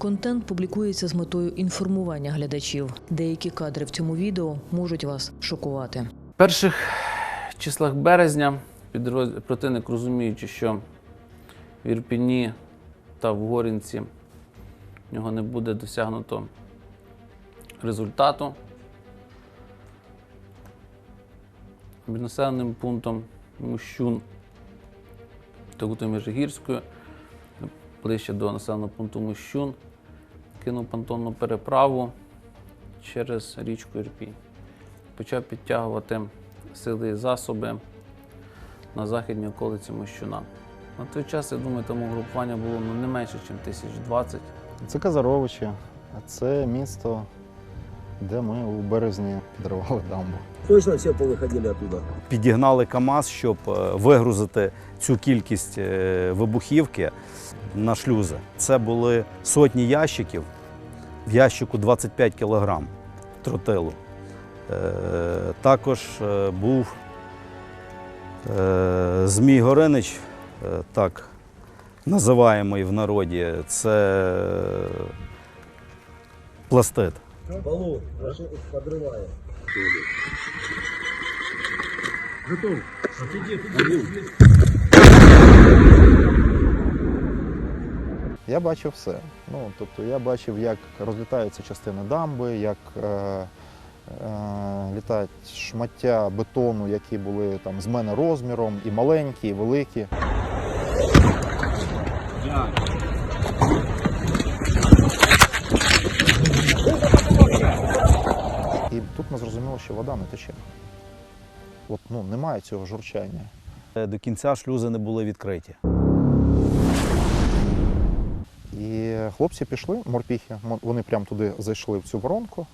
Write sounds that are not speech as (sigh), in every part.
Контент публікується з метою інформування глядачів. Деякі кадри в цьому відео можуть вас шокувати. В перших числах березня підроз- противник, розуміючи, що в Ірпіні та в Горінці в нього не буде досягнуто результату. Між населеним пунктом Мущун та Межигірською, ближче до населеного пункту Мущун, кинув понтонну переправу через річку Ірпінь почав підтягувати сили і засоби на західній околиці Мощуна. На той час, я думаю, там угрупування було ну, не менше, ніж тисяч двадцять. Це Казаровичі, це місто, де ми у березні підривали дамбу. Точно все повыходили оттуда? підігнали КАМАЗ, щоб е, вигрузити цю кількість е, вибухівки на шлюзи. Це були сотні ящиків, в ящику 25 кг тротилу. Е, Також був Змій Горинич, так називаємий в народі, це пластид. Полу, подрывая. Я бачив все. Ну, тобто я бачив, як розлітаються частини дамби, як е, е, літають шмаття бетону, які були там з мене розміром, і маленькі, і великі. Ми зрозуміли, що вода не тече. От, ну, немає цього журчання. Е, До кінця шлюзи не були відкриті. І хлопці пішли, морпіхи, вони прямо туди зайшли в цю воронку,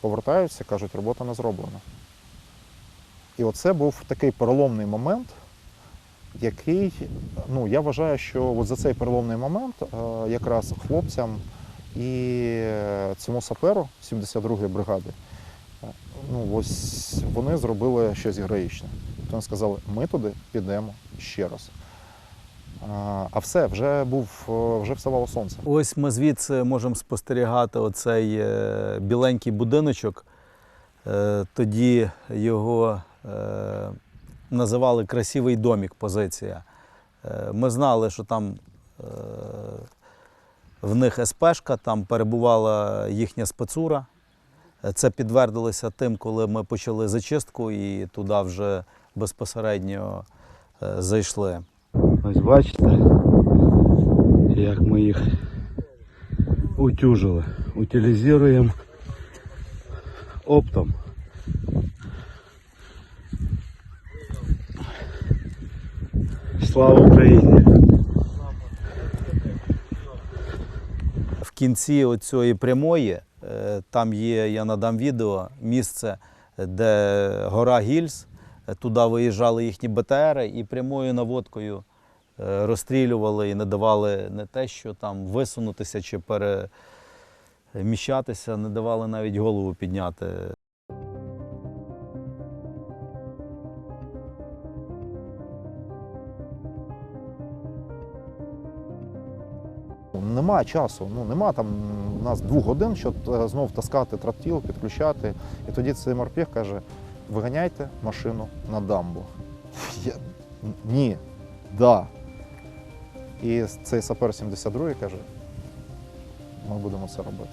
повертаються, кажуть, робота не зроблена. І оце був такий переломний момент, який, ну, я вважаю, що от за цей переломний момент е, якраз хлопцям і е, цьому саперу 72-ї бригади, ну, ось вони зробили щось героїчне. Тобто вони сказали, ми туди підемо ще раз. А, все, вже був е, вже вставало сонце. Ось ми звідси можемо спостерігати оцей е, біленький будиночок. Е, Тоді його називали красивий домік, позиція. Ми знали, що там в них СПшка, там перебувала їхня спецура. Це підтвердилося тим, коли ми почали зачистку і туди вже безпосередньо е, зайшли. Ось бачите, як ми їх утюжили. Утилізуємо оптом. Слава Україні! В кінці цієї прямої, там є, я надам відео, місце, де гора Гільз, Е, туди виїжджали їхні БТРи і прямою наводкою е, розстрілювали і не давали не те, що там висунутися чи переміщатися, не давали навіть голову підняти. Нема часу, ну нема там у нас двох годин, щоб е, знов таскати трактіл, підключати. І тоді цей морпех каже: виганяйте машину на дамбу. (laughs) Я, ні, да. І цей сапер 72 каже: ми будемо це робити.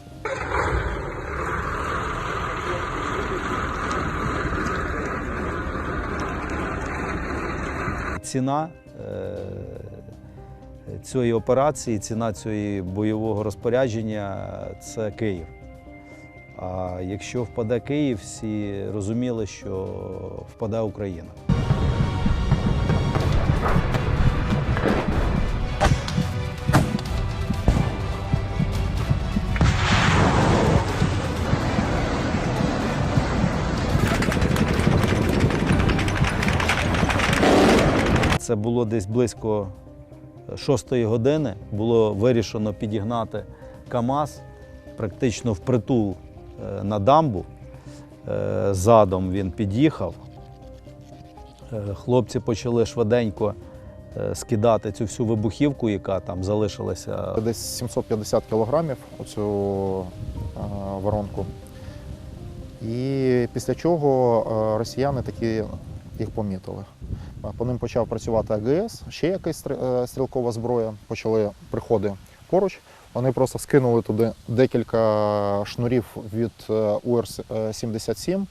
Ціна е, цієї операції, ціна цієї бойового розпорядження це Київ. А якщо впаде Київ, всі розуміли, що впаде Україна. Це було десь близько 6 години. Було вирішено підігнати КАМАЗ практично впритул е, на дамбу. Е, Задом він під'їхав. Е, Хлопці почали швиденько скидати цю всю вибухівку, яка там залишилася. Десь 750 кілограмів оцю воронку. І після чого росіяни таки їх помітили. Е, По ним почав працювати АГС, ще якась е, стрілкова зброя. Почали приходи поруч. Вони просто скинули туди декілька шнурів від е, УР-77,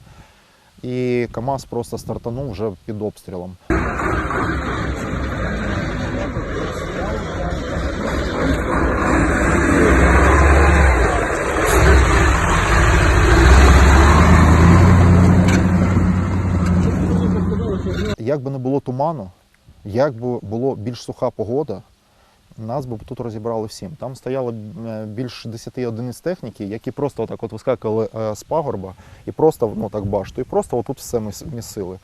і КАМАЗ просто стартанув вже під обстрілом. Як би не було туману, як би було більш суха погода, нас би тут розібрали всім. Там стояло е, більш 10 одиниць техніки, які просто отак от вискакували е, з пагорба і просто ну так башту, і просто отут все міс- місили.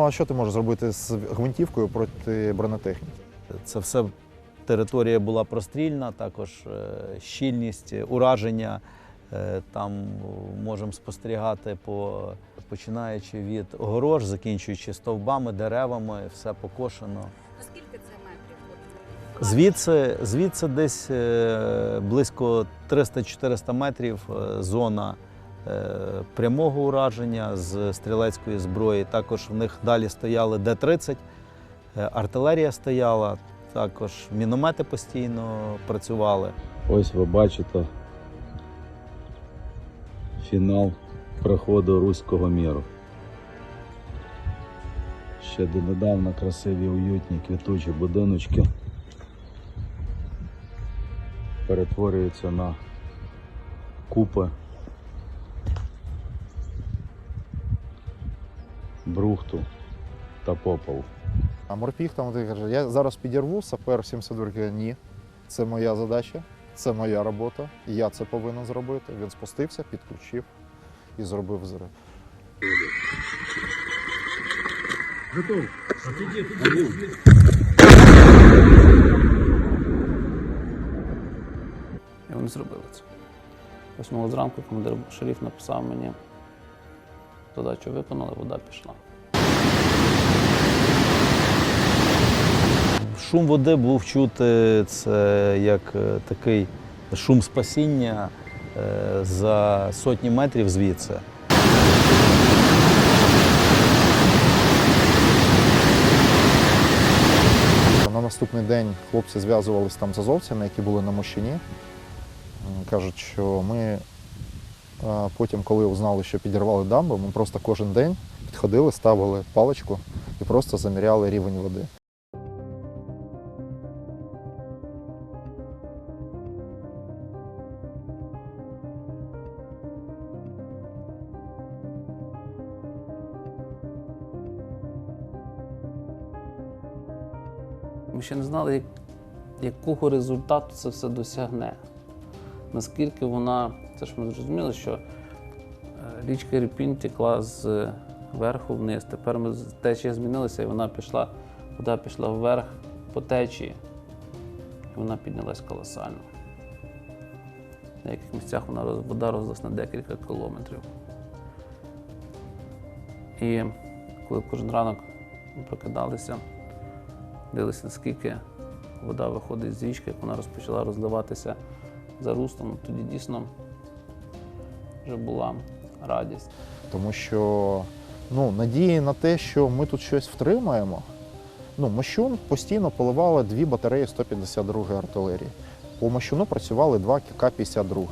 Ну а що ти можеш зробити з гвинтівкою проти бронетехніки? Це все територія була прострільна, також е, щільність ураження. е, Там можемо спостерігати по починаючи від огорож, закінчуючи стовбами, деревами, все покошено. Наскільки це метрів? Звідси, звідси десь е, близько 300-400 метрів зона прямого ураження з стрілецької зброї. Також в них далі стояли Д-30, е, артилерія стояла, також міномети постійно працювали. Ось ви бачите фінал проходу Руського міру. Ще донедавна красиві, уютні, квітучі будиночки перетворюються на купи брухту та попелу. А морпіх там ти каже, я зараз підірву, сапер 72 каже, ні, це моя задача, це моя робота, я це повинен зробити. Він спустився, підключив і зробив зрив. І вони зробили це. Восьмого зранку командир шеріф написав мені, задачу виконали, вода пішла. Шум води був чути це як е, такий шум спасіння е, за сотні метрів звідси. На наступний день хлопці зв'язувалися там з азовцями, які були на Мощині. Кажуть, що ми потім, коли узнали, що підірвали дамбу, ми просто кожен день підходили, ставили паличку і просто заміряли рівень води. Ми ще не знали, якого результату це все досягне. Наскільки вона, це ж ми зрозуміли, що е, річка Ірпінь текла з верху вниз. Тепер ми течія змінилася, і вона пішла, вода пішла вверх по течії. І вона піднялась колосально. В деяких місцях вона вода розлилась на декілька кілометрів. І коли кожен ранок ми прокидалися, дивилися, наскільки вода виходить з річки, як вона розпочала розливатися за руслом, тоді дійсно вже була радість. Тому що ну, надії на те, що ми тут щось втримаємо. Ну, Мощун постійно поливали дві батареї 152-ї артилерії. По Мощуну працювали два К-52.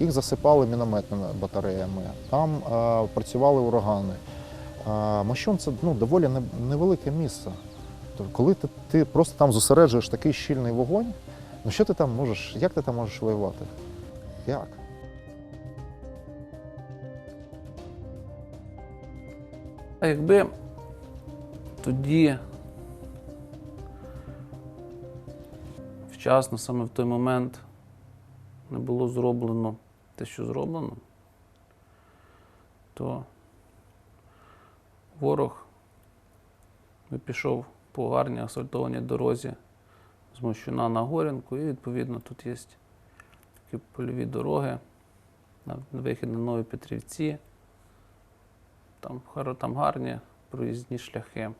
Їх засипали мінометними батареями, там е, працювали урагани. Е, Мощун це ну, доволі невелике місце. Тобто, коли ти, ти просто там зосереджуєш такий щільний вогонь, ну що ти там можеш, як ти там можеш воювати? Як? А якби тоді вчасно, саме в той момент, не було зроблено те, що зроблено, то ворог би пішов по гарній асфальтованій дорозі з Мощуна на Горянку. І відповідно тут є такі польові дороги на вихід на Нові Петрівці. Там, там гарні проїзні шляхи.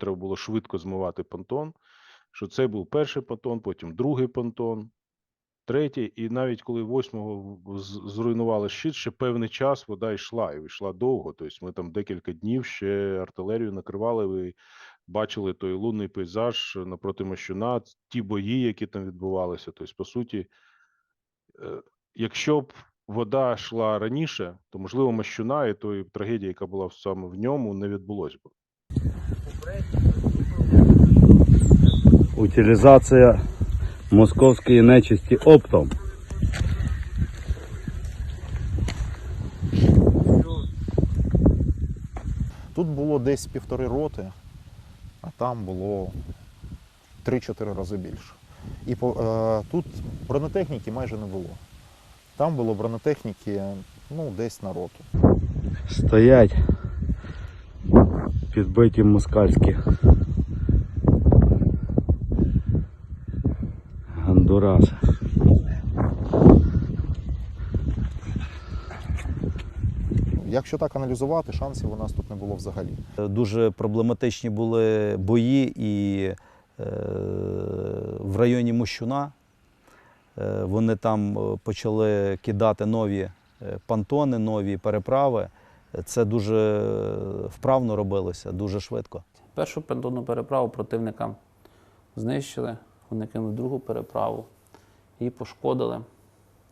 треба було швидко змивати понтон. Що це був перший понтон, потім другий понтон, третій. І навіть коли восьмого зруйнували щит, ще певний час вода йшла і йшла довго. Тобто ми там декілька днів ще артилерію накривали. Бачили той лунний пейзаж напроти Мощуна, ті бої, які там відбувалися. Тобто, по суті, е, якщо б вода йшла раніше, то можливо Мощуна і тої трагедії, яка була саме в ньому, не відбулось би. Утилізація московської нечисті оптом. Тут було десь півтори роти, а там було 3-4 рази більше. І по, е, тут бронетехніки майже не було. Там було бронетехніки ну, десь на роту. Стоять підбиті москальські. Гондураси. Якщо так аналізувати, шансів у нас тут не було взагалі. Дуже проблематичні були бої і е, в районі Мощуна. Е, вони там е, почали кидати нові е, понтони, нові переправи. Це дуже вправно робилося, дуже швидко. Першу понтонну переправу противника знищили, вони кинули другу переправу, її пошкодили.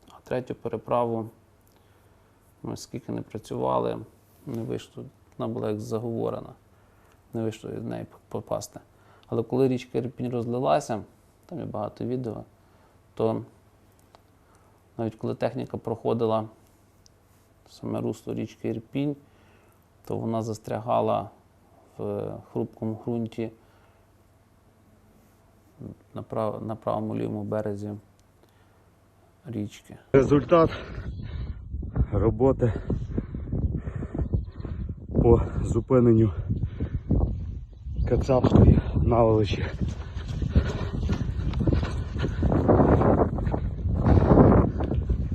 А третю переправу, ми скільки не працювали, не вийшло, вона була як заговорена, не вийшло від неї попасти. Але коли річка Ірпінь розлилася, там є багато відео, то навіть коли техніка проходила саме русло річки Ірпінь, то вона застрягала в хрупкому ґрунті на, на правому лівому березі річки. Результат роботи по зупиненню Кацапської наволочі.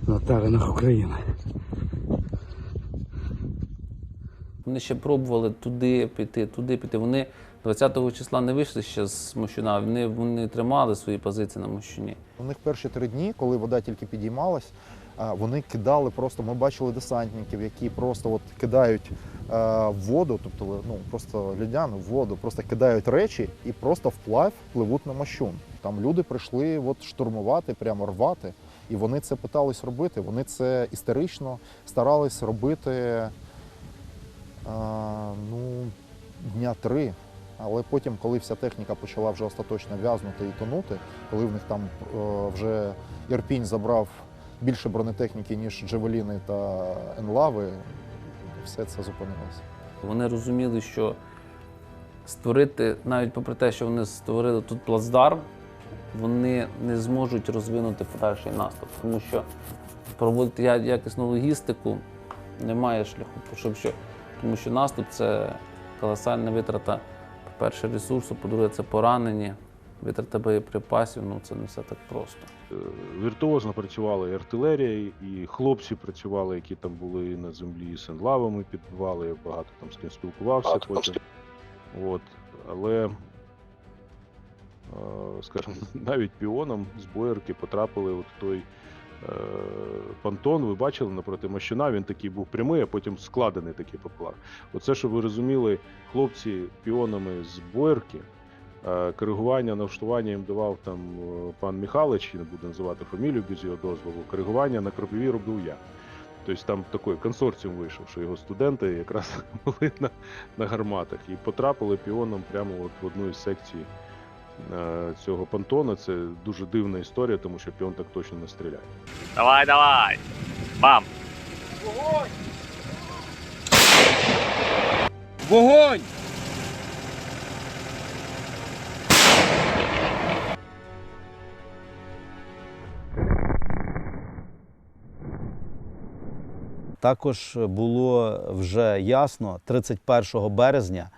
На теренах України. Вони ще пробували туди піти, туди піти. Вони 20-го числа не вийшли ще з Мощуна, вони, вони тримали свої позиції на Мощуні. У них перші три дні, коли вода тільки підіймалась, вони кидали просто. Ми бачили десантників, які просто от кидають в воду, тобто ну просто льодяну воду, просто кидають речі і просто вплавь пливуть на мощун. Там люди прийшли от штурмувати, прямо рвати, і вони це питались робити. Вони це історично старались робити ну, дня три. Але потім, коли вся техніка почала вже остаточно в'язнути і тонути, коли в них там е, вже Ірпінь забрав більше бронетехніки, ніж Джевеліни та Енлави, все це зупинилося. Вони розуміли, що створити, навіть попри те, що вони створили тут плацдарм, вони не зможуть розвинути подальший наступ, тому що проводити якісну логістику немає шляху, щоб що, тому що наступ це колосальна витрата, по-перше, ресурсу, по-друге, це поранені, витрата боєприпасів, ну це не все так просто. Е, Віртуозно працювала і артилерія, і хлопці працювали, які там були на землі, і сенлавами підбивали, я багато там з ким спілкувався потім. От. Але, е, скажімо, (laughs) навіть піоном з боярки потрапили от в той е, понтон. Ви бачили напроти Мощина, він такий був прямий, а потім складений такий поплав. Оце, щоб ви розуміли, хлопці піонами з боярки. Е, Коригування, налаштування їм давав там е, пан Михайлович, не буду називати фамілію без його дозволу. Коригування на кропиві робив я. Тобто там такий консорціум вийшов, що його студенти якраз (laughs) були на, на гарматах і потрапили піоном прямо от в одну із секцій цього понтона. Це дуже дивна історія, тому що піон так точно не стріляє. Давай, давай. Бам. Вогонь! Також було вже ясно 31 березня,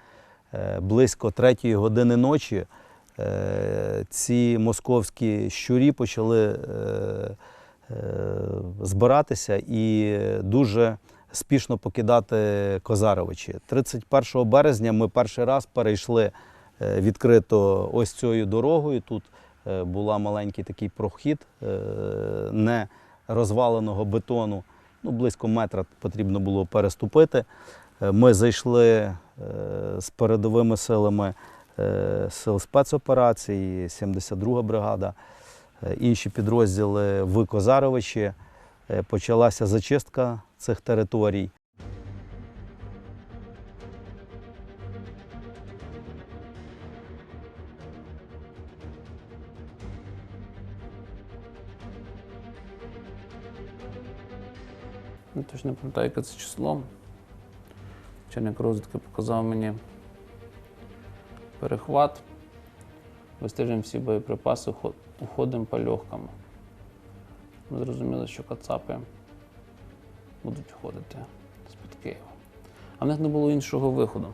е, близько 3 години ночі, е, ці московські щурі почали е, е, збиратися і дуже спішно покидати Козаровичі. 31 березня ми перший раз перейшли е, відкрито ось цією дорогою. Тут е, була маленький такий прохід е, не розваленого бетону. Ну, близько метра потрібно було переступити. Е, Ми зайшли е, з передовими силами е, сил спецоперацій, 72 бригада, е, інші підрозділи в Козаровичі. Е, Почалася зачистка цих територій. Не точно пам'ятаю, яке це число. Начальник розвідки показав мені перехват. Вистежуємо всі боєприпаси, уходимо по легкому. Ми зрозуміли, що кацапи будуть входити з-під Києва. А в них не було іншого виходу.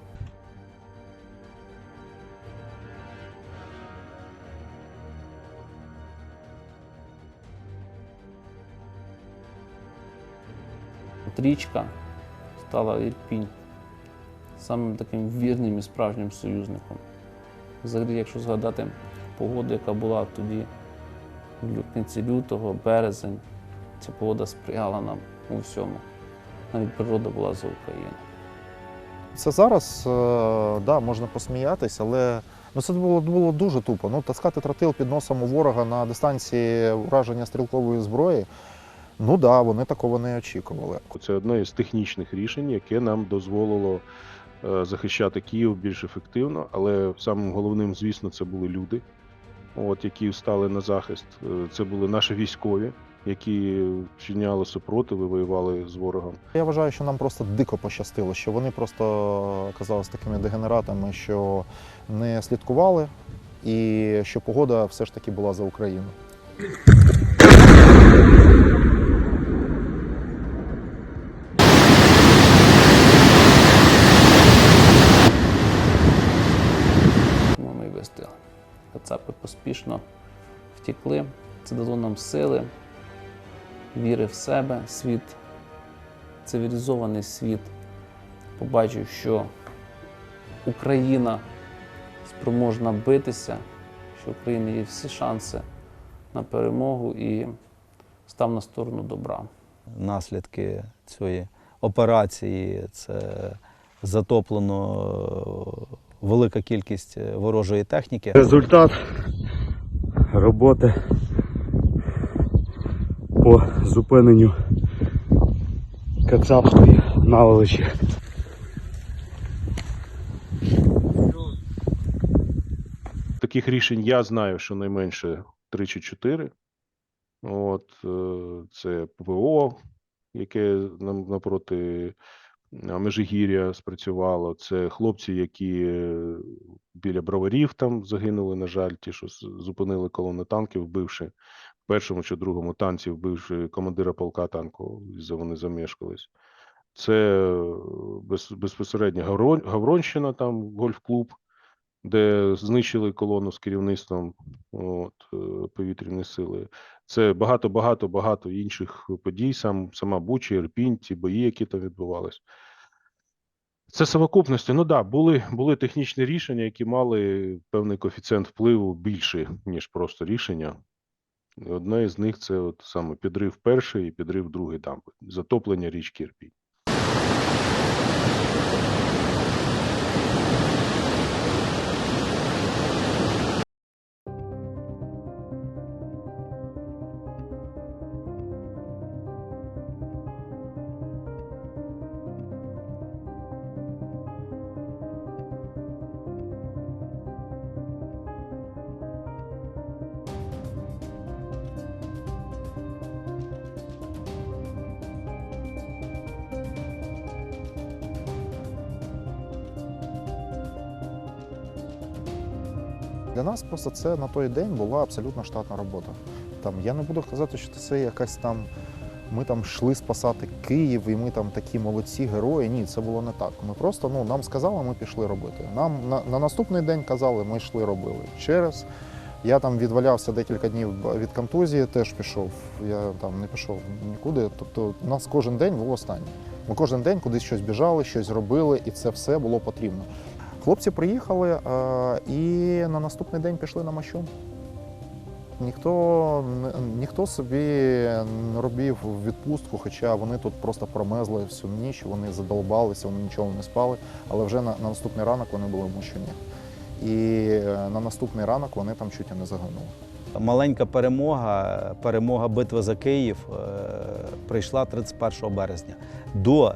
От річка стала Ірпінь самим таким вірним і справжнім союзником. Взагалі, якщо згадати погоду, яка була тоді в кінці лютого, березень, ця погода сприяла нам у всьому. Навіть природа була за Україну. Це зараз е, да, можна посміятися, але ну, це було, було дуже тупо. Ну, таскати тротил під носом у ворога на дистанції ураження стрілкової зброї. Ну так, да, вони такого не очікували. Це одне із технічних рішень, яке нам дозволило захищати Київ більш ефективно. Але самим головним, звісно, це були люди, от, які стали на захист. Е, Це були наші військові, які вчиняли супротив і воювали з ворогом. Я вважаю, що нам просто дико пощастило, що вони просто оказалися такими дегенератами, що не слідкували, і що погода все ж таки була за Україну. Тому ми й вистояли. Кацапи поспішно втекли. Це дало нам сили, віри в себе, світ, цивілізований світ. Побачив, що Україна спроможна битися, що в України є всі шанси на перемогу і став на сторону добра. Наслідки цієї операції це затоплено велика кількість е, ворожої техніки. Результат роботи по зупиненню Кацапської наволочі. Таких рішень я знаю, що найменше 3 чи 4. От, е, це ПВО, яке нам напроти Межигір'я спрацювало. Це хлопці, які е, біля броварів там загинули, на жаль, ті, що зупинили колони танків, вбивши першому чи другому танці, вбивши командира полка танку, вони замешкались. Це е, без, безпосередньо Гавронщина, там гольф-клуб, де знищили колону з керівництвом от, е, повітряної сили. Це багато, багато, багато інших подій, сам, сама Буча, Ірпінь, ті бої, які там відбувались. Це совокупності. Ну да, були, були технічні рішення, які мали певний коефіцієнт впливу більший, ніж просто рішення. Одне із них це от саме підрив перший і підрив другий дамби, затоплення річки Ірпінь. Для нас просто це на той день була абсолютно штатна робота. Там я не буду казати, що це якась там ми там йшли спасати Київ, і ми там такі молодці герої. Ні, це було не так. Ми просто ну нам сказали, ми пішли робити. Нам на, на наступний день казали, ми йшли робили. Через я там відвалявся декілька днів від контузії, теж пішов. Я там не пішов нікуди. Тобто, нас кожен день був останній. Ми кожен день кудись щось біжали, щось робили, і це все було потрібно. Хлопці приїхали е, і на наступний день пішли на Мащун. Ніхто, ніхто собі не робив відпустку, хоча вони тут просто промезли всю ніч, вони задолбалися, вони нічого не спали. Але вже на, на наступний ранок вони були в Мощуні. І е, на наступний ранок вони там чуть не загинули. Маленька перемога, перемога битви за Київ е, прийшла 31 березня. До е,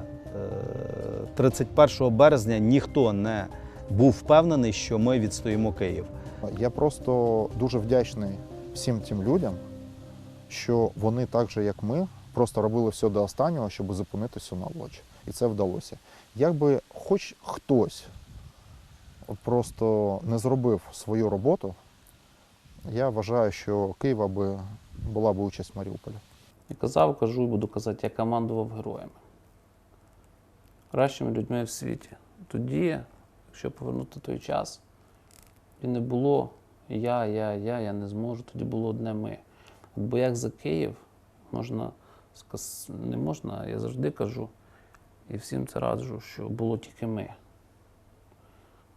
31 березня ніхто не був впевнений, що ми відстоїмо Київ. Я просто дуже вдячний всім тим людям, що вони так же, як ми, просто робили все до останнього, щоб зупинити цю наволоч. І це вдалося. Якби хоч хтось просто не зробив свою роботу, я вважаю, що Києва би була б участь в Маріуполі. І казав, кажу і буду казати, я командував героями. Кращими людьми в світі. Тоді, якщо повернути той час, і не було я, я, я, я не зможу, тоді було одне ми. От бояк за Київ можна не можна, я завжди кажу, і всім це раджу, що було тільки ми.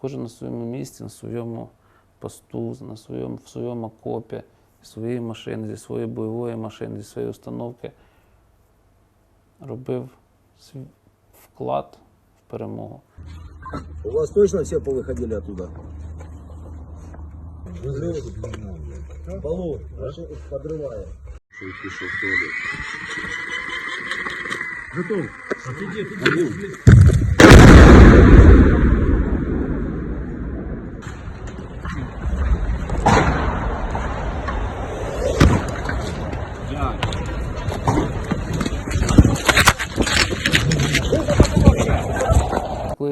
Кожен на своєму місці, на своєму посту, на своєму, в своєму окопі, зі своєї машини, зі своєї бойової машини, зі своєї установки робив свій вклад в перемогу. У вас точно все повыходили оттуда? Баллон, машину подрывая. Готов.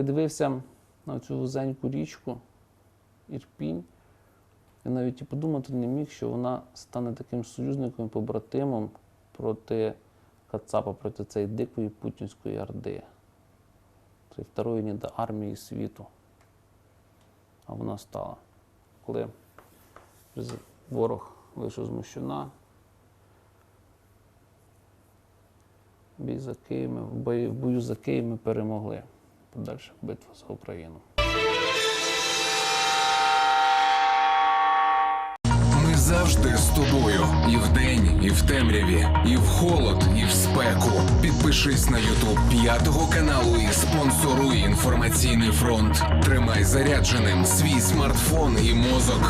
Коли дивився на цю вузеньку річку Ірпінь, я навіть і подумати не міг, що вона стане таким союзником і побратимом проти Кацапа, проти цієї дикої путінської орди, цієї второї ніде армії світу. А вона стала. Коли ворог вийшов з Мощуна, бій за Київ, ми- в бою, за Київ ми перемогли. Подальша битва за Україну. Ми завжди з тобою. І вдень, і в темряві, і в холод, і в спеку. Підпишись на Ютуб п'ятого каналу і спонсоруй інформаційний фронт. Тримай зарядженим свій смартфон і мозок.